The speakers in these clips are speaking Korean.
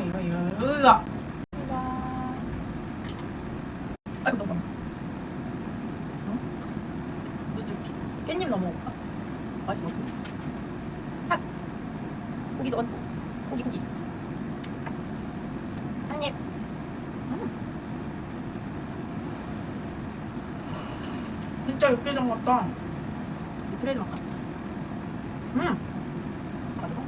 이거 이거 으아. 아이고 너무. 응? 깻잎 넣어 먹을까? 맛이 없어. 핫. 고기 넣어. 고기 고기. 한 입. 음. 진짜 육개장 같다. 이 트레이드 맛 같다. 음. 가지고.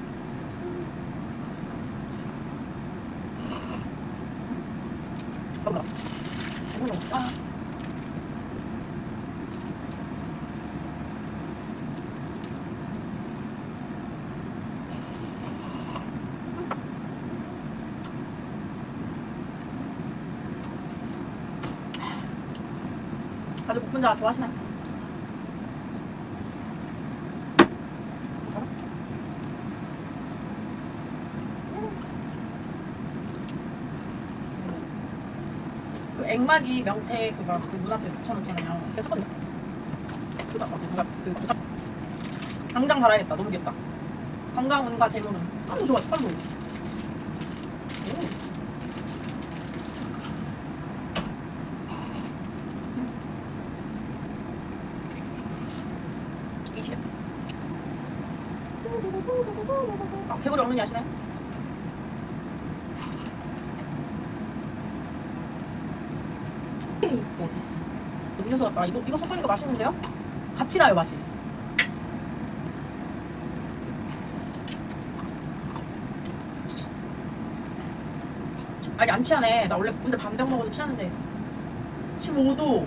어머니 먹자. 다들 복분자 좋아하시나요? 그 액막이 명태 그거 그 눈앞에 붙여놓잖아요. 그래서 샀거든요. 그거 아까 누가 그 부탁- 당장 달아야겠다. 너무 귀엽다. 건강운과 재물은 너무 좋아. 빨리 먹어. 오. 이십. 아, 개구리 없는지 아시나요? 음료수 같다. 이거 이거 섞으니까 맛있는데요? 같이 나요 맛이. 아니 안 취하네. 나 원래 혼자 반병 먹어도 취하는데 15도.